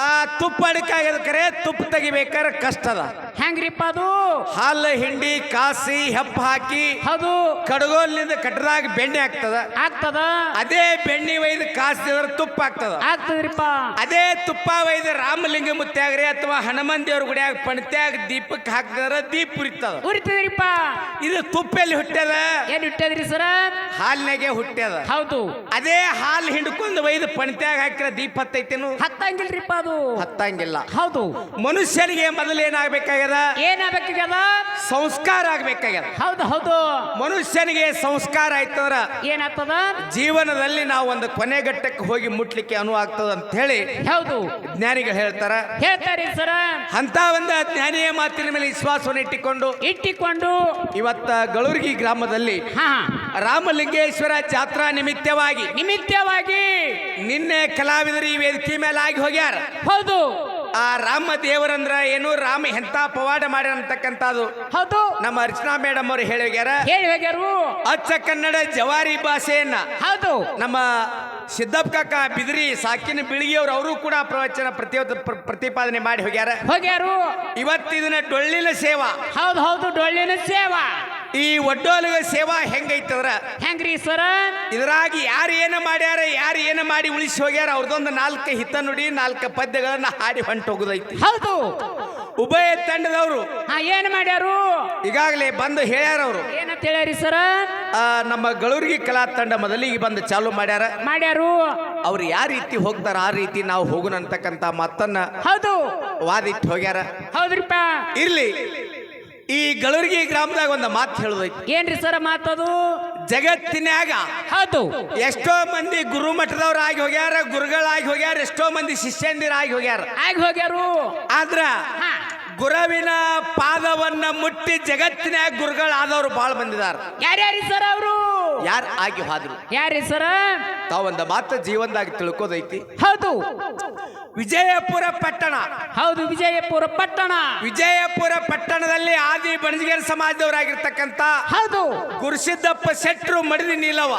ಆ ತುಪ್ಪ ಅಡಕಾಗ್ಯದ ಕರೆ ತುಪ್ಪ ತೆಗಿಬೇಕಾದ್ರೆ ಕಷ್ಟ ಅದ ಹೆಂಗ್ರಿಪ್ಪ ಅದು? ಹಾಲು ಹಿಂಡಿ ಕಾಸಿ ಹೆಪ್ಪ ಹಾಕಿ ಅದು? ಕಡಗೋಲಿಂದ ಕಟ್ಟದಾಗ ಬೆಣ್ಣೆ ಆಗ್ತದ. ಆಗ್ತದ? ಅದೇ ಬೆಣ್ಣೆ ಒಯ್ದು ಕಾಸಿದ್ರೆ ತುಪ್ಪ ಆಗ್ತದ. ಆಗ್ತದ್ರಿಪ್ಪ. ಅದೇ ತುಪ್ಪ ಒಯ್ದು ರಾಮಲಿಂಗ ಮುತ್ತಾಗ್ರಿ ಅಥವಾ ಹನುಮಾನ್ ದೇವ್ರ ಗುಡಿಯಾಗ ಪಣತ್ಯಾಗ ದೀಪಕ್ ಹಾಕಿದ್ರೆ ದೀಪ ಉರಿತದ. ಉರಿತದ್ರಿಪ್ಪ. ಇದು ತುಪ್ಪ ಎಲ್ಲಿ ಹುಟ್ಟ್ಯದ ಏನ್ ಹುಟ್ಟದ್ರಿ ಸರ? ಹಾಲಿನಾಗೆ ಹುಟ್ಟ್ಯದ ಹೌದು. ಅದೇ ಹಾಲು ಹಿಂಡ್ಕೊಂಡು ಒಯ್ದು ಪಣತ್ಯಾಗ ಹಾಕಿರ ದೀಪ ಹತ್ತೈತೇನು? ಹತ್ತಂಗಿಲ್ರಿಪ್ಪ ಅದು. ಹತ್ತಂಗಿಲ್ಲ. ಹೌದು. ಮನುಷ್ಯನಿಗೆ ಮೊದಲು ಏನಾಗ್ಬೇಕಾಗ್ಯದ? ಸಂಸ್ಕಾರ ಆಗ್ಬೇಕಾಗ್ಯದ. ಹೌದು ಹೌದು. ಮನುಷ್ಯನಿಗೆ ಸಂಸ್ಕಾರ ಆಯ್ತಂದ್ರ ಏನಾಗ್ತದ? ಜೀವನದಲ್ಲಿ ನಾವು ಒಂದು ಕೊನೆಘಟ್ಟಕ್ಕೆ ಹೋಗಿ ಮುಟ್ಲಿಕ್ಕೆ ಅನುವು ಆಗ್ತದ ಅಂತ ಹೇಳಿ ಹೌದು. ಜ್ಞಾನಿಗಳು ಹೇಳ್ತಾರ. ಹೇಳ್ತಾರೆ ಸರ. ಅಂತ ಒಂದು ಜ್ಞಾನಿಯ ಮಾತಿನ ಮೇಲೆ ವಿಶ್ವಾಸವನ್ನು ಇಟ್ಟಿಕೊಂಡು ಇಟ್ಟಿಕೊಂಡು ಇವತ್ತ ಗಳೂರ್ಗಿ ಗ್ರಾಮದಲ್ಲಿ ಹಾ. ರಾಮಲಿಂಗೇಶ್ವರ ಜಾತ್ರಾ ನಿಮಿತ್ತವಾಗಿ ನಿಮಿತ್ತವಾಗಿ ನಿನ್ನೆ ಕಲಾವಿದರು ಈ ವೇದಿಕೆ ಮೇಲೆ ಆಗಿ ಹೋಗ್ಯಾರ. ಹೌದು. ಆ ರಾಮ ದೇವರಂದ್ರ ಏನು ರಾಮ ಎಂತ ಪವಾಡ ಮಾಡ್ಯಾರ ಅಂತಕ್ಕಂಥದ್ದು. ಹೌದು. ನಮ್ಮ ಅರ್ಚನಾ ಮೇಡಮ್ ಅವರು ಹೇಳಿ ಹೋಗ್ಯಾರ ಹೇಳಿ ಹೋಗ್ಯಾರು. ಅಚ್ಚ ಕನ್ನಡ ಜವಾರಿ ಭಾಷೆಯನ್ನ ಹೌದು. ನಮ್ಮ ಸಿದ್ದಪ್ಪ ಕಾಕ ಬಿದಿರಿ ಸಾಕಿನ ಬಿಳಿಗೆಯವರು ಅವರು ಕೂಡ ಪ್ರವಚನ ಪ್ರತಿ ಪ್ರ- ಪ್ರತಿಪಾದನೆ ಮಾಡಿ ಹೋಗ್ಯಾರ. ಹೋಗ್ಯಾರು. ಇವತ್ತಿನ ಡೊಳ್ಳಿನ ಸೇವಾ. ಹೌದು ಹೌದು ಡೊಳ್ಳಿನ ಸೇವಾ. ಈ ಒಡ್ಡೋಲಿಗ ಸೇವಾ ಹೆಂಗೈತದ್ರ? ಹೆಂಗ್ರಿ ಸರ ಇದ್ರಾಗಿ ಯಾರು ಏನ ಮಾಡ್ಯಾರ ಯಾರು ಏನ ಮಾಡಿ ಉಳಿಸಿ ಹೋಗ್ಯಾರ ಅವ್ರದೊಂದು ನಾಲ್ಕು ಹಿತ ನುಡಿ ನಾಲ್ಕು ಪದ್ಯಗಳನ್ನ ಹಾಡಿ ಹೊಂಟು ಹೋಗುದೈತಿ ಹೌದು. ಉಭಯ ತಂಡದವರು. ಏನ್ ಮಾಡ್ಯಾರು? ಈಗಾಗಲೇ ಬಂದು ಹೇಳ್ಯಾರ ಅವರು ಏನಂತ ಹೇಳ್ಯಾರಿ ಸರ ನಮ್ಮ ಗಳೂರ್ಗಿ ಕಲಾ ತಂಡ ಮೊದಲಿಗೆ ಬಂದು ಚಾಲು ಮಾಡ್ಯಾರ. ಮಾಡ್ಯಾರು? ಅವ್ರು ಯಾವ ರೀತಿ ಹೋಗ್ತಾರ ಆ ರೀತಿ ನಾವು ಹೋಗೋಣ ಮಾತನ್ನ ಹೌದು. ವಾದಿಟ್ಟು ಹೋಗ್ಯಾರ. ಹೌದ್ರಿಪ್ಪ. ಇರ್ಲಿ. ಈ ಗಳರ್ಗಿ ಗ್ರಾಮದಾಗ ಒಂದು ಮಾತು ಹೇಳುದೈತಿ. ಏನ್ರಿ ಸರ ಮಾತದು? ಜಗತ್ತಿನ್ಯಾಗ ಹೌದು. ಎಷ್ಟೋ ಮಂದಿ ಗುರು ಮಠದವ್ರು ಆಗಿ ಹೋಗ್ಯಾರ ಗುರುಗಳಾಗಿ ಹೋಗ್ಯಾರ ಎಷ್ಟೋ ಮಂದಿ ಶಿಷ್ಯಂದಿರಾಗಿ ಹೋಗ್ಯಾರ. ಆಗಿ ಹೋಗ್ಯಾರು? ಆದ್ರ ಗುರುವಿನ ಪಾದವನ್ನ ಮುಟ್ಟಿ ಜಗತ್ತಿನ್ಯಾಗ ಗುರುಗಳಾದವ್ರು ಬಹಳ ಬಂದಿದಾರ. ಯಾರ್ಯಾರಿ ಸರ್ ಅವರು? ಯಾರು ಆಗಿ ಹೋದ್ರು? ಯಾರಿ ಸರ? ತಾವೊಂದ ಮಾತು ಜೀವನದಾಗ ತಿಳ್ಕೋದೈತಿ. ಹೌದು. ವಿಜಯಪುರ ಪಟ್ಟಣ. ಹೌದು ವಿಜಯಪುರ ಪಟ್ಟಣ. ವಿಜಯಪುರ ಪಟ್ಟಣದಲ್ಲಿ ಆದಿ ಬಣಜಗೇರಿ ಸಮಾಜದವರಾಗಿರ್ತಕ್ಕಂತ ಹೌದು. ಗುರುಸಿದ್ದಪ್ಪ ಶೆಟ್ರು ಮಡಿದಿ ನೀಲವ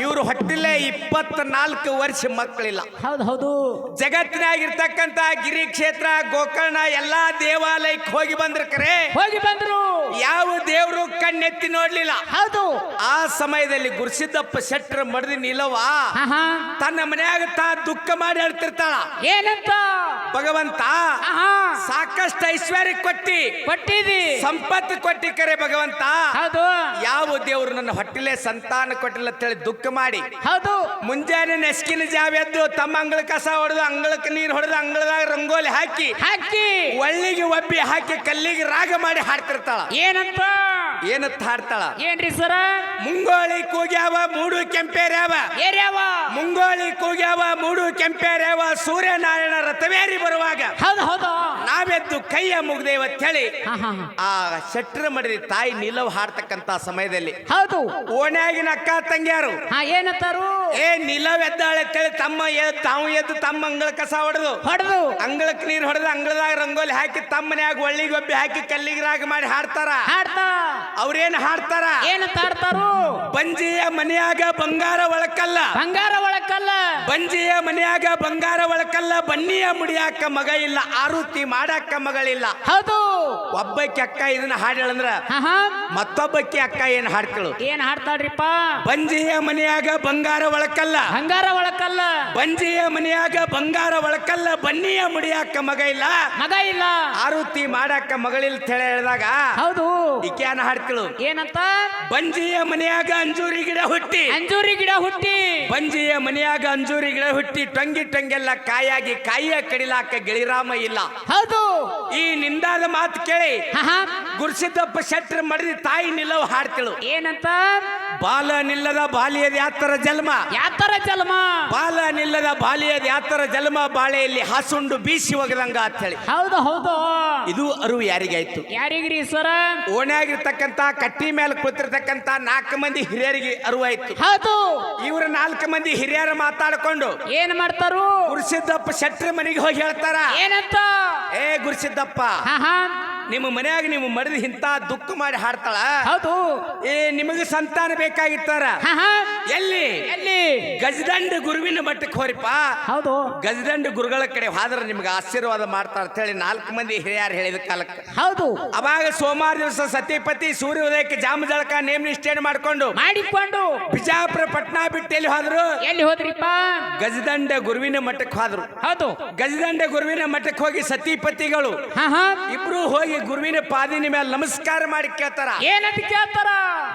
ಇವರು ಹೊಟ್ಟಿಲೆ ಇಪ್ಪತ್ನಾಲ್ಕು ವರ್ಷ ಮಕ್ಕಳಿಲ್ಲ. ಹೌದು ಹೌದು. ಜಗತ್ತಿನಾಗಿರ್ತಕ್ಕಂತ ಗಿರಿ ಕ್ಷೇತ್ರ ಗೋಕರ್ಣ ಎಲ್ಲಾ ದೇವಾಲಯಕ್ಕೆ ಹೋಗಿ ಬಂದ್ರ ಕರೆ. ಹೋಗಿ ಬಂದ್ರು. ಯಾವ ದೇವರು ಕಣ್ಣೆತ್ತಿ ನೋಡ್ಲಿಲ್ಲ. ಹೌದು. ಆ ಸಮಯದಲ್ಲಿ ಗುರುಸಿದ್ದಪ್ಪ ಶೆಟ್ರ ಮಡದಿ ನೀಲವ ತನ್ನ ಮನೆಯಾಗ ತಾ ದುಃಖ ಮಾಡಿ ಹೇಳ್ತಿರ್ತಾಳ ಏನಂತ? ಭಗವಂತ ಸಾಕಷ್ಟು ಐಶ್ವರ್ಯ ಕೊಟ್ಟಿ. ಕೊಟ್ಟಿದಿ. ಸಂಪತ್ತು ಕೊಟ್ಟಿ ಕರೆ ಭಗವಂತ. ಹೌದು. ಯಾವ ದೇವರು ನನ್ನ ಹೊಟ್ಟಿಲೆ ಸಂತಾನ ಕೊಟ್ಟಿಲ್ಲ ಅಂತೇಳಿ ದುಃಖ ಮಾಡಿ. ಹೌದು. ಮುಂಜಾನೆ ನೆಸ್ಕಿನ ಜಾವ ಎದ್ದು ತಮ್ಮ ಅಂಗಳ ಕಸ ಹೊಡೆದು ಅಂಗಳಕ್ಕೆ ನೀರು ಹೊಡೆದು ಅಂಗಳದಾಗ ರಂಗೋಲಿ ಹಾಕಿ ಹಾಕಿ. ಒಳ್ಳಿಗೆ ಒಬ್ಬಿ ಹಾಕಿ ಕಲ್ಲಿಗೆ ರಾಗ ಮಾಡಿ ಹಾಡ್ತಿರ್ತಾಳ. ಏನಂತ? ಏನತ್ತ ಹಾಡ್ತಾಳ? ಏನ್ರಿ ಸರ? ಮುಂಗೋಳಿ ಕೂಗ್ಯಾವ ಮೂಡು ಕೆಂಪೇರ್ಯಾವ. ಏರ್ಯಾವ? ಮುಂಗೋಳಿ ಕೂಗ್ಯಾವ ಮೂಡು ಕೆಂಪೇರ್ಯಾವ. ಸೂರ್ಯನಾರಾಯಣ ರಥವೇರಿ ಬರುವಾಗ ಹೌದು ಹೌದು. ನಾವೆದ್ದು ಕೈಯ ಮುಗ್ದೇವ ಹೇಳಿ. ಆ ಶೆಟ್ರ ಮಡಿದ ತಾಯಿ ನಿಲವು ಹಾಡ್ತಕ್ಕಂತ ಸಮಯದಲ್ಲಿ. ಹೌದು. ಓಣ್ಯಾಗಿನ ಅಕ್ಕ ತಂಗಿಯಾರು. ಏನಂತಾರು? ಏ ನಿಲವ್ ಎದ್ದಾಳೆ ತಮ್ಮ ತಾವು ಎದ್ದು ತಮ್ಮ ಅಂಗಳ ಕಸ ಹೊಡೆದು. ಹೊಡೆದು. ಅಂಗಳಕ್ಕೆ ನೀರು ಹೊಡೆದು ಅಂಗಳದಾಗ ರಂಗೋಲಿ ಹಾಕಿ ತಮ್ಮ ಮನ್ಯಾಗ ಒಳ್ಳಿಗೊಬ್ಬಿ ಹಾಕಿ ಕಲ್ಲಿಗೆ ರಾಗ ಮಾಡಿ ಹಾಡ್ತಾರ. ಹಾಡ್ತಾ? ಅವ್ರೇನ್ ಹಾಡ್ತಾರ? ಏನಂತ ಹಾಡ್ತಾರು? ಬಂಜಿಯ ಮನೆಯಾಗ ಬಂಗಾರ ಒಳಕಲ್ಲ. ಬಂಗಾರ ಒಳಕಲ್ಲ ಬಂಜಿಯ ಮನೆಯಾಗ ಬಂಗಾರ ಒಳಕಲ್ಲ ಬನ್ನಿಯ ಮುಡಿಯಾಕ ಮಗ ಇಲ್ಲ ಆರುತಿ ಮಾಡಾಕ ಮಗಳಿಲ್ಲ. ಹೌದು. ಒಬ್ಬಕ್ಕೆ ಅಕ್ಕ ಇದನ್ನ ಹಾಡೇಳಂದ್ರ ಮತ್ತೊಬ್ಬಕ್ಕೆ ಅಕ್ಕ ಏನ್ ಹಾಡ್ತಳು? ಏನ್ ಹಾಡ್ತಾಳ್ರಿಪ್ಪ? ಬಂಜಿಯ ಮನೆಯಾಗ ಬಂಗಾರ ಒಳಕಲ್ಲ. ಬಂಗಾರ ಒಳಕಲ್ಲ. ಬಂಜಿಯ ಮನೆಯಾಗ ಬಂಗಾರ ಒಳಕಲ್ಲ ಬನ್ನಿಯ ಮುಡಿಯಾಕ ಮಗ ಇಲ್ಲ. ಮಗ ಇಲ್ಲ. ಆರುತಿ ಮಾಡಾಕ ಮಗಳಿಲ್ ತೆಳೆ ಹೇಳಿ ಹೇಳಿದಾಗ ಹೌದು. ಈಕ್ಯಾನ ಹಾಡ್ತಿಳು? ಏನಂತ? ಬಂಜಿಯ ಮನೆಯಾಗ ಅಂಜೂರಿ ಗಿಡ ಹುಟ್ಟಿ. ಅಂಜೂರಿ ಗಿಡ ಹುಟ್ಟಿ. ಬಂಜಿಯ ಮನೆಯಾಗ ಅಂಜೂರಿ ಗಿಡ ಹುಟ್ಟಿ ಟೊಂಗಿ ಟೊಂಗೆಲ್ಲ ಕಾಯಾಗಿ ಕಾಯಿಯ ಕಡಿಲಾಕ ಗಿಳಿರಾಮ ಇಲ್ಲ. ಹೌದು. ಈ ನಿಂದಾದ ಮಾತು ಕೇಳಿ ಗುರುಸಿದ್ದಪ್ಪ ಶೆಟ್ರ ಮಡದಿ ತಾಯಿ ನಿಲ್ಲವ ಹಾಡ್ತಿಳು. ಏನಂತ? ಬಾಲ ನಿಲ್ಲದ ಬಾಲಿಯದ ಯಾತರ ಜನ್ಮ ಯಾತರ ಜನ್ಮ ಬಾಲ ನಿಲ್ಲದ ಬಾಲಿಯದ ಯಾತರ ಜನ್ಮ ಬಾಳೆಯಲ್ಲಿ ಹಾಸುಂಡು ಬೀಸಿ ಒಗದಂಗ ಅಂತ ಹೇಳಿ. ಹೌದು ಹೌದು. ಇದು ಅರಿವು ಯಾರಿಗಾಯ್ತು? ಯಾರಿಗ್ರಿ ಸರ? ಓಣ್ಯಾಗಿರ್ತಕ್ಕಂತ ಕಟ್ಟಿ ಮೇಲೆ ಕೂತಿರ್ತಕ್ಕಂತ ನಾಲ್ಕು ಮಂದಿ ಹಿರಿಯರಿಗೆ ಅರಿವಾಯ್ತು. ಹೌದು. ಇವ್ರ ನಾಲ್ಕು ಮಂದಿ ಹಿರಿಯರು ಮಾತಾಡ್ಕೊಂಡು ಏನ್ ಮಾಡ್ತಾರು? ಗುರುಸಿದ್ದಪ್ಪ ಶೆಟ್ರ ಮನೆಗೆ ಹೋಗಿ ಹೇಳ್ತಾರ. ಏನಂತ? ಏ ಗುರುಸಿದ್ದಪ್ಪ ನಿಮ್ಮ ಮನ್ಯಾಗ ನೀವು ಮರದಿ ಇಂತ ದುಃಖ ಮಾಡಿ ಹಾಡ್ತಾಳ? ಹೌದು. ಏ ನಿಮಗೆ ಸಂತಾನ ಬೇಕಾಗಿತ್ತಾರ? ಎಲ್ಲಿ? ಎಲ್ಲಿ? ಗಜದಂಡ ಗುರುವಿನ ಮಟ್ಟಕ್ಕೆ ಹೋರಿಪ್ಪ ಹೌದು. ಗಜದಂಡ ಗುರುಗಳ ಕಡೆ ಹೋದ್ರೆ ನಿಮ್ಗೆ ಆಶೀರ್ವಾದ ಮಾಡ್ತಾರ ಅಂತ ಹೇಳಿ ನಾಲ್ಕು ಮಂದಿ ಹಿರಿಯರು ಹೇಳಿದ ಕಾಲಕ್ಕೆ. ಹೌದು. ಅವಾಗ ಸೋಮವಾರ ದಿವಸ ಸತಿಪತಿ ಸೂರ್ಯೋದಯಕ್ಕೆ ಜಾಮ ಜಳಕ ನೇಮ ನಿಷ್ಠೆಯನ್ನು ಮಾಡ್ಕೊಂಡು ಮಾಡಿಕೊಂಡು. ಬಿಜಾಪುರ ಪಟ್ನಾ ಬಿಟ್ಟು ಎಲ್ಲಿ ಹೋದ್ರು? ಎಲ್ಲಿ ಹೋದ್ರಿಪ್ಪ? ಗಜದಂಡ ಗುರುವಿನ ಮಠಕ್ಕೆ ಹೋದ್ರು. ಹೌದು. ಗಜದಂಡ ಗುರುವಿನ ಮಠಕ್ಕೆ ಹೋಗಿ ಸತಿಪತಿಗಳು. ಇಬ್ರು ಹೋಗಿ ಗುರುವಿನ ಪಾದಿನ ಮೇಲೆ ನಮಸ್ಕಾರ ಮಾಡಿ ಕೇಳ್ತಾರ. ಏನಂತ ಕೇಳ್ತಾರ?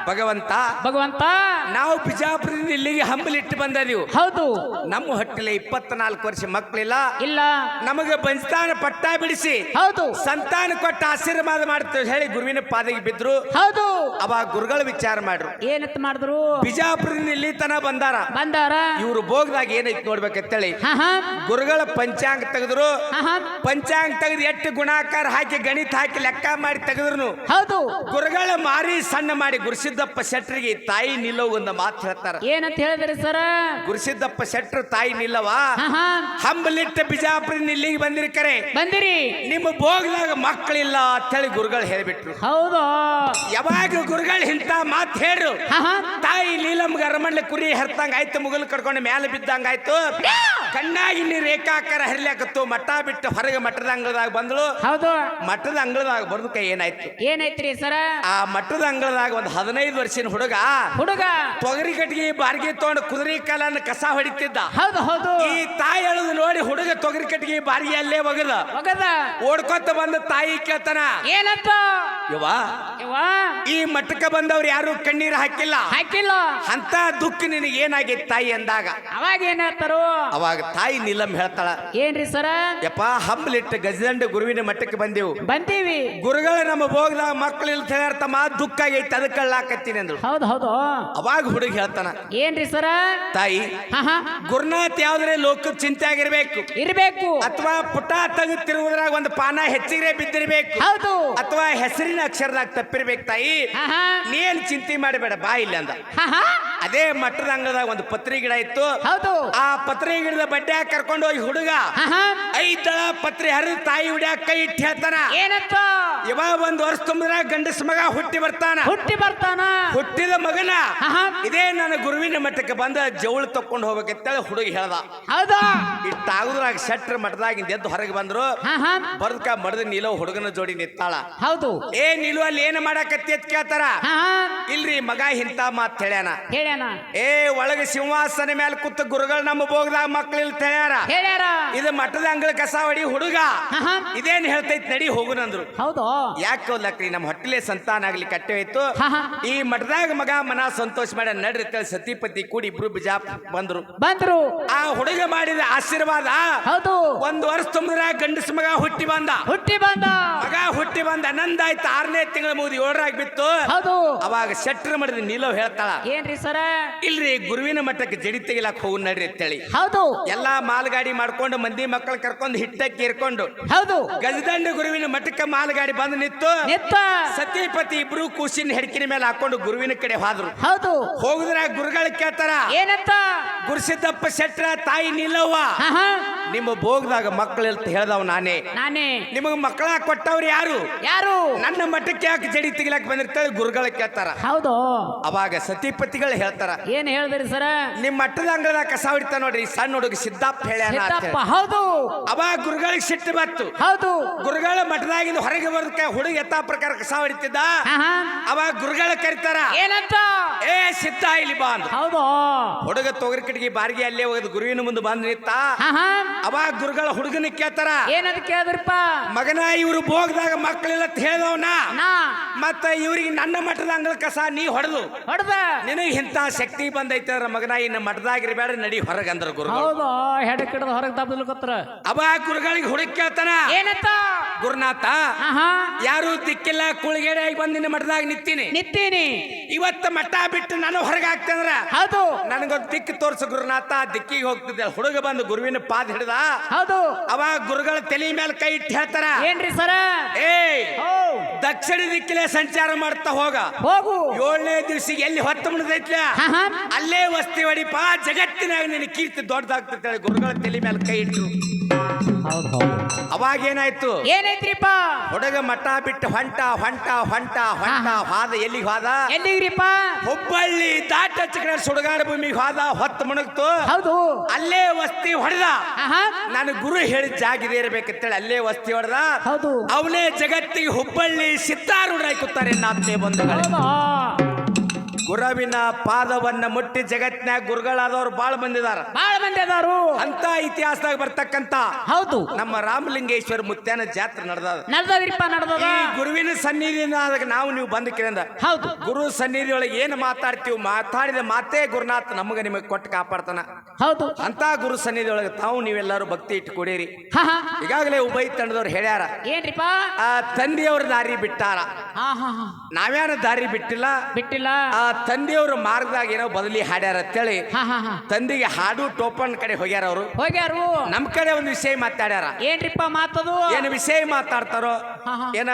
ಭಗವಂತ ಭಗವಂತ ನಾವು ಬಿಜಾಪುರದಿಂದ ಇಲ್ಲಿಗೆ ಹಂಬಲಿಟ್ಟು ಬಂದದೀವು ಹೌದು. ನಮ್ಮ ಹೊಟ್ಟೆಲೆ ಇಪ್ಪತ್ನಾಲ್ಕು ವರ್ಷ ಮಕ್ಕಳಿಲ್ಲ. ಇಲ್ಲ. ನಮಗೆ ಬಂಸ್ತಾನ ಪಟ್ಟ ಬಿಡಿಸಿ. ಹೌದು. ಸಂತಾನ ಕೊಟ್ಟ ಆಶೀರ್ವಾದ ಮಾಡ್ತೇವೆ ಹೇಳಿ ಗುರುವಿನ ಪಾದಿಗೆ ಬಿದ್ರು. ಹೌದು. ಅವಾಗ ಗುರುಗಳು ವಿಚಾರ ಮಾಡ್ರು. ಏನತ್ ಮಾಡಿದ್ರು? ಬಿಜಾಪುರದಿಂದ ಇಲ್ಲಿ ತನ ಬಂದಾರ. ಬಂದಾರ. ಇವ್ರು ಭೋಗದಾಗ ಏನೈತಿ ನೋಡ್ಬೇಕಂತೇಳಿ ಗುರುಗಳ ಪಂಚಾಂಗ ತೆಗೆದ್ರು. ಪಂಚಾಂಗ ತೆಗೆದು ಎಷ್ಟು ಗುಣಾಕಾರ ಹಾಕಿ ಗಣಿತ ಹಾಕಿ ಲೆಕ್ಕ ಮಾಡಿ ತೆಗೆದ್ರು. ಹೌದು. ಗುರುಗಳ ಮಾರಿ ಸಣ್ಣ ಮಾಡಿ ಗುರುಸಿದ್ದಪ್ಪ ಶೆಟ್ಟರಿಗೆ ತಾಯಿ ನಿಲ್ಲೋ ಒಂದು ಮಾತು ಹೇಳ್ತಾರ. ಏನಂತ ಹೇಳಿದ್ರಿ ಸರ? ಗುರುಸಿದ್ದಪ್ಪ ಶೆಟ್ರು ತಾಯಿ ನಿಲ್ಲವಾ? ಹಂಬಲಿಟ್ಟ ಬಿಜಾಪುರ ಇಲ್ಲಿಗೆ ಬಂದಿರಿ ಕರೆ. ಬಂದಿರಿ. ನಿಮ್ಮ ಬೋಗ್ದಾಗ ಮಕ್ಕಳಿಲ್ಲ ಅಂತೇಳಿ ಗುರುಗಳು ಹೇಳಿಬಿಟ್ರು. ಹೌದು. ಯಾವಾಗ ಗುರುಗಳು ಇಂತ ಮಾತು ಹೇಳ್ರು. ತಾಯಿ ಲೀಲಮ್ಗೆ ಅರಮಣ್ಣ ಕುರಿ ಹರ್ತಂಗ ಆಯ್ತು ಮುಗಲ್ ಕಡ್ಕೊಂಡು ಮೇಲೆ ಬಿದ್ದಂಗ ಆಯ್ತು. ಕಣ್ಣಾಗಿ ಇಲ್ಲಿ ರೇಖಾಕಾರ ಹರಿಲಾಕತ್ತು ಮಠ ಬಿಟ್ಟು ಹೊರಗೆ ಮಠದ ಅಂಗಳದಾಗ ಬಂದಳು. ಹೌದು. ಮಠದ ಅಂಗಳದಾಗ ಕೈ ಏನಾಯ್ತು? ಏನಾಯ್ತ್ರಿ ಸರ? ಆ ಮಠದ ಅಂಗಳದಾಗ ಒಂದು ಹದಿನೈದು ವರ್ಷದ ಹುಡುಗ ಹುಡುಗ. ತೊಗರಿ ಕಟ್ಟಿಗೆ ಬಾರ್ಗಿ ತಗೊಂಡು ಕುದುರೆ ಕಾಲನ್ನ ಕಸ ಹೊಡಿತಿದ್ದ. ಹೌದು ಹೌದು. ಈ ತಾಯಿ ಹೇಳುದು ನೋಡಿ ಹುಡುಗ ತೊಗರಿ ಕಟ್ಟಿಗೆ ಬಾರ್ಗಿ ಅಲ್ಲೇ ಒಗದ. ಒಗದ. ಓಡ್ಕೊತ ಬಂದ ತಾಯಿ ಕೇಳ್ತಾನ ಏನಂತ ಯವ್ವಾ ಈ ಮಠಕ್ಕೆ ಬಂದವ್ರು ಯಾರು ಕಣ್ಣೀರು ಹಾಕಿಲ್ಲ. ಹಾಕಿಲ್ಲ. ಅಂತ ದುಃಖ ನಿನಗೆ ಏನಾಗಿತ್ತು ತಾಯಿ ಅಂದಾಗ. ಅವಾಗ ಏನಾಗ್ತಾರೋ ಅವಾಗ ತಾಯಿ ನೀಲಂ ಹೇಳ್ತಾಳ ಏನ್ರಿ ಸರ? ಯಪ್ಪ ಹಂಬಲಿಟ್ಟು ಗಜದಂಡ ಗುರುವಿನ ಮಟ್ಟಕ್ಕೆ ಬಂದೆವು. ಬಂದೀವಿ ಗುರುಗಳ ನಮ್ಮ ಭೋಗದಾಗ ಮಕ್ಕಳು ಇಲ್ಲಿ ಹೇಳ್ತಮ್ಮ ದುಃಖ ಆಗೈತಿ ಅದಕ್ಕೆ ಕಳ್ಳಾಕತ್ತೀನಿ ಅಂದ್ರು ಹೌದು ಹೌದು. ಅವಾಗ ಹುಡುಗ ಹೇಳ್ತಾನ ಏನ್ರಿ ಸರ? ತಾಯಿ ಹಾ ಹಾ. ಗುರುನಾಥ್ ಯಾವ್ದ್ರೆ ಲೋಕದ ಚಿಂತೆ ಆಗಿರ್ಬೇಕು. ಇರ್ಬೇಕು. ಅಥವಾ ಪುಟ ತಗುತ್ತಿರುವುದ್ರಾಗ ಒಂದು ಪಾನ ಹೆಚ್ಚಿಗೆ ಬಿದ್ದಿರ್ಬೇಕು. ಹೌದು. ಅಥವಾ ಹೆಸರಿನ ಅಕ್ಷರದಾಗ ತಪ್ಪಿರ್ಬೇಕು ತಾಯಿ. ಹಾ ಹಾ. ನೀನ್ ಚಿಂತೆ ಮಾಡಬೇಡ ಬಾ ಇಲ್ಲ ಅಂದ. ಹಾ ಹಾ. ಅದೇ ಮಟ್ಟದ ಅಂಗದಾಗ ಒಂದು ಪತ್ರಿ ಗಿಡ ಇತ್ತು. ಹೌದು. ಆ ಪತ್ರಿ ಗಿಡದ ಬಡ್ಡೆ ಕರ್ಕೊಂಡು ಹೋಗಿ ಹುಡುಗ ಐದಳ ಪತ್ರಿ ಹರಿದು ತಾಯಿ ಹುಡ್ಯಾಕ ಕೈ ಇಟ್ಟು ಹೇಳ್ತಾನ ಏನಂತ? ಇವ ಒಂದ್ ವರ್ಷ ತುಂಬಿದ್ರ ಗಂಡಸ ಮಗ ಹುಟ್ಟಿ ಬರ್ತಾನ. ಹುಟ್ಟಿ ಬರ್ತಾನ? ಹುಟ್ಟಿದ ಮಗನ ಇದೇ ನನ್ನ ಗುರುವಿನ ಮಠಕ್ಕೆ ಬಂದ ಜವಳಿ ತಕೊಂಡು ಹೋಗ್ಬೇಕಂತೇಳಿ ಹುಡುಗ ಹೇಳ್ದ. ಹೌದಾ. ಇಟ್ಟಾಗುದ್ರಾಗ ಶೆಟ್ರ ಮಠದಾಗಿಂದ ಎದ್ದು ಹೊರಗೆ ಬಂದ್ರು. ಬರ್ದಕ ಮಡದ ನಿಲೋ ಹುಡುಗನ ಜೋಡಿ ನಿತ್ತಾಳ ಹೌದು. ಏ ನಿಲು ಅಲ್ಲಿ ಏನ್ ಮಾಡಾಕತ್ತಿ ಅಂತ ಕೇಳ್ತಾರ? ಇಲ್ರಿ ಮಗ ಇಂತ ಮಾತ್ ಹೇಳ್ಯಾನ. ಏ ಒಳಗೆ ಸಿಂಹಾಸನ ಮೇಲೆ ಕುತ್ತ ಗುರುಗಳು ನಮ್ಮ ಬೋಗದಾಗ ಮಕ್ಳಿಲ್ ತಯಾರ ಹೇಳ್ಯಾರ. ಇದು ಮಠದ ಅಂಗಳ ಕಸ ಹೊಡಿ ಹುಡುಗ. ಇದೇನ್ ಹೇಳ್ತೈತಿ ನಡಿ ಹೋಗುನಂದ್ರು ಹೌದು? ಯಾಕೆ ಹೋದ್ಲಕ್ರಿ ನಮ್ಮ ಹೊಟ್ಟಲೆ ಸಂತಾನ ಆಗ್ಲಿ ಕಟ್ಟೆ ಹೋಯ್ತು. ಈ ಮಠದಾಗ ಮಗ ಮನ ಸಂತೋಷ ಮಾಡ ನಡ್ರಿ ಅಂತೇಳಿ ಸತಿಪತಿ ಕೂಡಿ ಇಬ್ರು ಬಿಜಾ ಬಂದ್ರು. ಬಂದ್ರು. ಆ ಹುಡುಗ ಮಾಡಿದ ಆಶೀರ್ವಾದ ಹೌದು. ಒಂದು ವರ್ಷ ತುಂಬಿದ್ರ ಗಂಡಸ ಮಗ ಹುಟ್ಟಿ ಬಂದ. ಹುಟ್ಟಿ ಬಂದ. ಮಗ ಹುಟ್ಟಿ ಬಂದ. ಆನಂದ ಆಯ್ತು ಆರನೇ ತಿಂಗಳ ಮುಗಿದು ಏಳರಾಗಿ ಬಿತ್ತು. ಹೌದು. ಅವಾಗ ಶೆಟ್ರ ಮಾಡಿದ ನೀಲೋ ಹೇಳ್ತಾಳ. ಏನ್ರಿ ಸರ? ಇಲ್ರಿ ಗುರುವಿನ ಮಠಕ್ಕೆ ಜಡಿ ತೆಗಿಲಾಕ್ ಹೋಗು ನಡ್ರಿ ಅಂತೇಳಿ. ಹೌದು. ಎಲ್ಲಾ ಮಾಲ್ಗಾಡಿ ಮಾಡ್ಕೊಂಡು ಮಂದಿ ಮಕ್ಕಳು ಕರ್ಕೊಂಡು ಹಿಟ್ಟಕ್ಕೆ ಇರ್ಕೊಂಡು ಹೌದು. ಗಜದಂಡ ಗುರುವಿನ ಮಠಕ್ಕೆ ಮಾಲ್ಗಾಡಿ ಬಂದು ನಿಂತು ನಿತ್ತ ಸತಿಪತಿ ಇಬ್ರು ಕೂಸಿನ ಹೆಡ್ಕಿನ ಮೇಲೆ ಹಾಕೊಂಡು ಗುರುವಿನ ಕಡೆ ಹೋದ್ರು. ಹೌದು. ಹೋಗುದ್ರ ಗುರುಗಳು ಕೇಳ್ತಾರ ಏನಂತ? ಗುರುಸಿದ್ದಪ್ಪ ಶೆಟ್ರ ತಾಯಿ ನಿಲ್ಲವ್ವ ನಿಮ್ಮ ಭೋಗದಾಗ ಮಕ್ಕಳು ಅಂತ ಹೇಳ್ದವ್ ನಾನೇ. ನಾನೇ. ನಿಮಗ ಮಕ್ಕಳ ಕೊಟ್ಟವ್ರು ಯಾರು? ಯಾರು? ನನ್ನ ಮಠಕ್ಕೆ ಯಾಕೆ ಜಡಿ ತೆಗಿಲಾಕ್ ಬಂದಿರ್ತಾಳೆ ಗುರುಗಳ ಕೇಳ್ತಾರ. ಹೌದು. ಅವಾಗ ಸತಿಪತಿಗಳು ಹೇಳ್ತಾರ. ಏನ್ ಹೇಳಿದ್ರಿ ಸರ? ನಿಮ್ಮ ಮಠದ ಅಂಗಳದಾಗ ಕಸ ಹೊಡಿತಾ ನೋಡ್ರಿ ಸಣ್ಣ ಹುಡುಗ ಸಿದ್ದಪ್ಪ ಹೇಳ್ಯಾನ ಅಂತ ಸಿದ್ದಪ್ಪ ಹೌದು. ಅವಾಗ ಗುರುಗಳಿಗೆ ಸಿಟ್ಟು ಬತ್ತು ಹೌದು. ಗುರುಗಳ ಮಠದಾಗಿಂದ ಹೊರಗೆ ಬರ್ದಕ್ಕೆ ಹುಡುಗ ಯಥಾ ಪ್ರಕಾರ ಕಸ ಹೊಡಿತಿದ್ದ. ಹಾ ಹಾ ಅವಾಗ ಗುರುಗಳ ಕರಿತಾರ. ಏನಂತ? ಏ ಸಿದ್ಧ ಇಲ್ಲಿ ಬಾ ಅಂದ್ರು. ಹೌದು. ಹುಡುಗ ತೊಗರಿ ಕಟ್ಟಿಗೆ ಬಾರಿಗೆ ಅಲ್ಲೇ ಹೋಗದ್ ಗುರುವಿನ ಮುಂದೆ ಬಂದು ನಿತ್ತ ಅವಾಗ ಗುರುಗಳ ಹುಡುಗನ ಕೇಳ್ತಾರ. ಏನದ ಕೇಳಿದ್ರಪ್ಪ? ಮಗನ ಇವ್ರು ಭೋಗದಾಗ ಮಕ್ಕಳಿಲ್ಲ ಅಂತ ಹೇಳ್ದವನ ನಾ. ಮತ್ತ ಇವ್ರಿಗೆ ನನ್ನ ಮಠದ ಅಂಗಳ ಕಸ ನೀ ಹೊಡೆದು. ಹೊಡೆದ. ನಿನಗೆ ಇಂಥ ಶಕ್ತಿ ಬಂದೈತೆ ಮಗನ ಇನ್ನ ಮಠದಾಗಿರ್ಬೇಡ ನಡಿ ಹೊರಗಂದ್ರ ಗುರುಗಳು. ಹೌದು ಹೆಡ್ ಕಿಡದ ಹೊರಗೆ ತಪ್ಪಲ್ಕತ್ರ ಅವಾಗ ಗುರುಗಳಿಗೆ ಹುಡುಕ್ ಕೇಳ್ತಾನ. ಏನಂತ ಗುರುನಾಥ ಹಾ ಹಾ. ಯಾರು ದಿಕ್ಕಿಲ್ಲ ಕುಳಿಗೇಡಿಯಾಗಿ ಬಂದು ನಿನ್ನ ಮಠದಾಗ ನಿಂತೀನಿ. ನಿತ್ತೀನಿ ಇವತ್ತ ಮಠ ಬಿಟ್ಟು ನಾನು ಹೊರಗೆ ಹಾಕ್ತಂದ್ರ? ಹೌದು. ನನಗೊಂದು ದಿಕ್ಕಿ ತೋರ್ಸ ಗುರುನಾಥ. ದಿಕ್ಕಿಗೆ ಹೋಗ್ತಿದ್ದೆ. ಹುಡುಗ ಬಂದು ಗುರುವಿನ ಪಾದ ಹಿಡ್ದ. ಹೌದು. ಅವಾಗ ಗುರುಗಳ ತಲೆ ಮೇಲೆ ಕೈ ಇಟ್ಟು ಹೇಳ್ತಾರ ಏನ್ರಿ ಸರ? ಏ ದಕ್ಷಿಣ ದಿಕ್ಕಿಲೆ ಸಂಚಾರ ಮಾಡ್ತಾ ಹೋಗ. ಹೋಗು. ಏಳನೇ ದಿವಸಿಗೆ ಎಲ್ಲಿ ಹೊತ್ತು ಹಾ ಅಲ್ಲೇ ವಸ್ತಿ ಹೊಡಿಪ. ಜಗತ್ತಿನಾಗ ನಿನ್ನ ಕೀರ್ತಿ ದೊಡ್ಡದಾಗ್ತೈತೆ ಗುರುಗಳ ತಲೆ ಮೇಲೆ ಕೈ ಹೌದು ಅವಾಗ ಏನಾಯ್ತು ಏನೈತ್ರಿಪ್ಪ ಹುಡುಗ ಮಠ ಬಿಟ್ಟು ಹೊಂಟ ಹೊಂಟ ಹೊಂಟ ಹೊಂಟ ಹಾದ ಎಲ್ಲಿಗೆ ಹೋದ? ಎಲ್ಲಿಗ್ರಿಪ್ಪ? ಹುಬ್ಬಳ್ಳಿ ದಾಟ ಚಿಕ್ಕನ ಸುಡಗಾಡ ಭೂಮಿಗೆ ಹೋದ ಹೊತ್ತು ಮುಣಗ್ತು. ಹೌದು. ಅಲ್ಲೇ ವಸ್ತಿ ಹೊಡೆದ. ನನ್ನ ನಾನು ಗುರು ಹೇಳಿ ಜಾಗಿದೆ ಇರ್ಬೇಕಂತೇಳಿ ಅಲ್ಲೇ ವಸ್ತಿ ಹೊಡೆದ. ಹೌದು. ಅವನೇ ಜಗತ್ತಿಗೆ ಹುಬ್ಬಳ್ಳಿ ಸಿತ್ತಾರೂಢ ಕೂತಾರೆ ನಾತ್ಮೇ ಬಂಧುಗಳೇ? ಹೌದು? ಗುರುವಿನ ಪಾದವನ್ನ ಮುಟ್ಟಿ ಜಗತ್ನಾಗ ಗುರುಗಳಾದವ್ರು ಬಾಳ ಬಂದಿದಾರ ಬಾಳ ಮಂದಿ ಅದಾರು. ಅಂತ ಇತಿಹಾಸದಾಗ ಬರ್ತಕ್ಕಂತ ಹೌದು. ನಮ್ಮ ರಾಮಲಿಂಗೇಶ್ವರ ಮುತ್ಯಾನ ಜಾತ್ರೆ ನಡೆದ ನಡೆದ್ರಿಪ್ಪ ನಡ್ದದ. ಈ ಗುರುವಿನ ಸನ್ನಿಧಿಯಿಂದ ಆದಾಗ ನಾವು ನೀವು ಬಂದ ಕೇಳಿದ ಹೌದು. ಗುರು ಸನ್ನಿಧಿಯೊಳಗೆ ಏನು ಮಾತಾಡ್ತೀವಿ ಮಾತಾಡಿದ ಮಾತೇ ಗುರುನಾಥ್ ನಮಗ ನಿಮಗೆ ಕೊಟ್ಟು ಕಾಪಾಡ್ತಾನ. ಹೌದು. ಅಂತ ಗುರು ಸನ್ನಿಧಿಯೊಳಗೆ ತಾವು ನೀವೆಲ್ಲರೂ ಭಕ್ತಿ ಇಟ್ಟು ಕೊಡಿರಿ. ಹಾ ಹಾ. ಈಗಾಗಲೇ ಉಭಯ ತಂಡದವ್ರು ಹೇಳ್ಯಾರ. ಏನ್ರಿಪ್ಪ? ಆ ತಂದೆಯವ್ರ ದಾರಿ ಬಿಟ್ಟಾರ. ಹಾ ದಾರಿ ಬಿಟ್ಟಿಲ್ಲ? ಬಿಟ್ಟಿಲ್ಲ. ಆ ತಂದೆಯವ್ರ ಮಾರ್ಗದಾಗ ಏನೋ ಬದಲಿ ಹಾಡ್ಯಾರ ಅಂತೇಳಿ ತಂದೆಗೆ ಹಾಡು ಟೋಪನ್ ಕಡೆ ಹೋಗ್ಯಾರ ಅವರು. ಹೋಗ್ಯಾರು. ನಮ್ ಕಡೆ ಒಂದು ವಿಷಯ ಮಾತಾಡ್ಯಾರ. ಏನ್ರಿಪ್ಪ ಮಾತದು? ಏನ್ ವಿಷಯ ಮಾತಾಡ್ತಾರೋ. ಏನ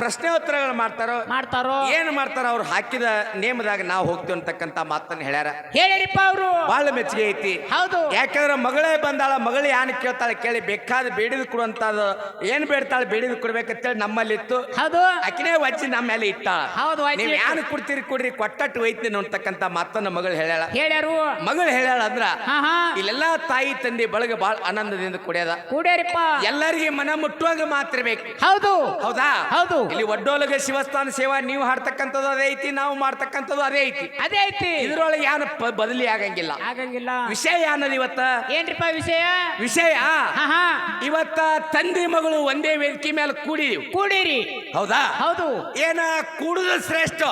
ಪ್ರಶ್ನೆ ಉತ್ತರಗಳು ಮಾಡ್ತಾರೋ ಮಾಡ್ತಾರೋ? ಏನ್ ಮಾಡ್ತಾರ ಅವ್ರು ಹಾಕಿದ ನೇಮದಾಗ ನಾವು ಹೋಗ್ತೀವಿ ಅಂತಕ್ಕಂತ ಮಾತನ್ನ ಹೇಳ್ಯಾರ. ಹೇಳಿಪ್ಪ ಅವರು. ಬಹಳ ಮೆಚ್ಚುಗೆ ಐತಿ. ಹೌದು. ಯಾಕಂದ್ರೆ ಮಗಳೇ ಬಂದಾಳ ಮಗಳು ಯಾನ್ ಕೇಳ್ತಾಳೆ ಕೇಳಿ ಬೇಕಾದ ಬೇಡಿದ್ ಕೊಡುವಂತದ್ದು ಏನ್ ಬೇಡ್ತಾಳೆ ಬೇಡಿದ್ ಕೊಡ್ಬೇಕಂತೇಳಿ ನಮ್ಮಲ್ಲಿ ಇತ್ತು ಹೌದು. ಆಕಿನೇ ನಮ್ಮ ಮೇಲೆ ಇಟ್ಟ. ಹೌದು, ನೀವ್ ಇಟ್ಟು. ಯಾನ್ ಕೊಡ್ತೀರಿ ಕೊಡ್ರಿ ಕೊಟ್ಟಟ್ಟು ಒಯ್ತೀನಿ ಅಂತಕ್ಕಂತ ಮಾತನ್ನ ಮಗಳು ಹೇಳ್ಯಾಳ. ಹೇಳ್ಯಾರು? ಮಗಳು ಹೇಳ್ಯಾಳ ಅಂದ್ರ ಹಾ ಹಾ. ಇಲ್ಲೆಲ್ಲಾ ತಾಯಿ ತಂದೆ ಬಳಗ ಬಾಳ ಆನಂದದಿಂದ ಕುಡಿಯದ. ಕೂಡ್ಯಾರಿಪ್ಪ. ಎಲ್ಲರಿಗೆ ಮನ ಮುಟ್ಟುವಾಗ ಮಾತಿರ್ಬೇಕು ಹೌದು. ಹೌದಾ? ಹೌದು. ಇಲ್ಲಿ ಒಡ್ಡೋಲಗ ಶಿವಸ್ಥಾನ ಸೇವಾ ನೀವು ಹಾಡ್ತಕ್ಕಂಥದ್ದು ಅದೇ ಐತಿ ನಾವು ಮಾಡ್ತಕ್ಕಂಥದ್ದು ಅದೇ ಐತಿ. ಅದೇ ಐತಿ. ಇದ್ರೊಳಗೆ ಯಾನ ಪ- ಬದಲಿ ಆಗಂಗಿಲ್ಲ. ಆಗಂಗಿಲ್ಲ. ವಿಷಯ ಏನದ ಇವತ್ತ? ಏನ್ರಿಪ್ಪ ವಿಷಯ? ವಿಷಯ? ಹಾ ಹಾ. ಇವತ್ತ ತಂದೆ ಮಗಳು ಒಂದೇ ವೇದಿಕೆ ಮೇಲೆ ಕೂಡಿದೀವಿ. ಕೂಡಿರಿ. ಹೌದಾ? ಹೌದು. ಏನ ಕೂಡುದು ಶ್ರೇಷ್ಠ?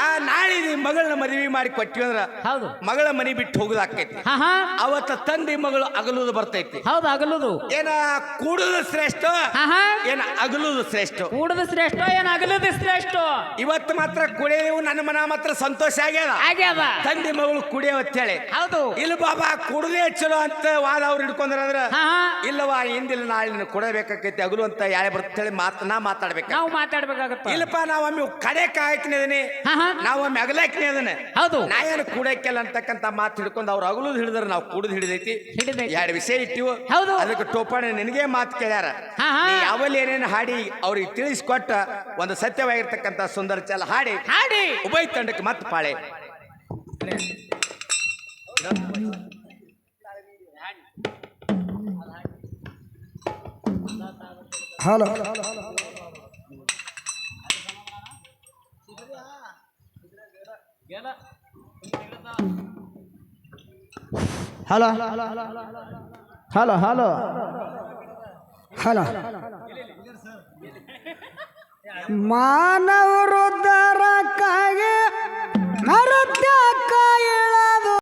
ಆ ನಾಳೆ ನಿಮ್ ಮಗಳನ್ನ ಮದುವೆ ಮಾಡಿ ಕೊಟ್ಟಿವಿ ಅಂದ್ರ ಹೌದು. ಮಗಳ ಮನಿ ಬಿಟ್ಟು ಹೋಗುದಾಕೈತಿ ಹಾ ಹಾ ಅವತ್ತ ತಂದೆ ಮಗಳು ಅಗಲುದು ಬರ್ತೈತಿ. ಹೌದು ಅಗಲುದು. ಏನ ಕೂಡುದ ಶ್ರೇಷ್ಠ? ಹಾ ಹಾ ಏನ ಅಗಲುದು ಶ್ರೇಷ್ಠ? ಕೂಡದ ಶ್ರೇಷ್ಠ ಏನ ಅಗಲುದು ಶ್ರೇಷ್ಠ? ಇವತ್ತು ಮಾತ್ರ ಕುಡಿಯವು ನನ್ನ ಮನ ಮಾತ್ರ ಸಂತೋಷ ಆಗ್ಯದ. ಆಗ್ಯದ. ತಂದೆ ಮಗಳು ಕುಡಿಯವ ಅಂತೇಳಿ ಹೌದು. ಇಲ್ಲ ಬಾಬಾ ಕುಡುದೇ ಚಲೋ ಅಂತ ವಾದ ಅವ್ರು ಹಿಡ್ಕೊಂಡ್ರ ಅಂದ್ರ ಹಾ ಹಾ ಇಲ್ಲವಾ ಹಿಂದಿಲ್ಲ ನಾಳೆ ನೀನು ಕೊಡಬೇಕಾಕೈತಿ ಅಗಲು ಅಂತ ಯಾಳೆ ಬರ್ತೇಳಿ ಮಾತ್ ನಾ ಮಾತಾಡ್ಬೇಕು ನಾವು ಮಾತಾಡ್ಬೇಕಾಗತ್ತ. ಇಲ್ಲಪ್ಪ ನಾವೊಮ್ಮೆ ಕಡೆಕ್ ಹಾಕಿನಿ ಅದೀನಿ ಹಾ ಹಾ. ನಾವೊಮ್ಮೆ ಅಗಲಾಕಿನಿ ಅದನ್ನ ಹೌದು. ನಾ ಏನು ಕೂಡಕ್ಕೆಲ್ಲ ಅಂತಕ್ಕಂತ ಮಾತು ಹಿಡ್ಕೊಂಡು ಅವ್ರು ಅಗಲು ಹಿಡಿದ್ರ ನಾವು ಕೂಡದ್ ಹಿಡಿದೈತಿ. ಹಿಡಿದೈತಿ. ಎರಡು ವಿಷಯ ಇಟ್ಟಿವು. ಹೌದು. ಅದಕ್ಕೆ ಟೋಪಾಣಿ ನಿನಗೆ ಮಾತು ಕೇಳ್ಯಾರ. ಹಾ, ಹಾ. ನೀ ಯಾವಲ್ಲಿ ಏನೇನು ಹಾಡಿ ಅವ್ರಿಗೆ ತಿಳಿಸ್ಕೊಟ್ಟ ಒಂದು ಸತ್ಯವಾಗಿರ್ತಕ್ಕಂತ ಸುಂದರ ಚಾಲ ಹಾಡಿ. ಹಾಡಿ. ಉಭಯ ತಂಡಕ್ಕೆ ಮತ್ತೆ ಪಾಳೆ. Hello. Hello hello hello hello ಮಾನವರು ದರಕ್ಕಾಗಿ ಮರತ್ಯಾಕ ಇಳದ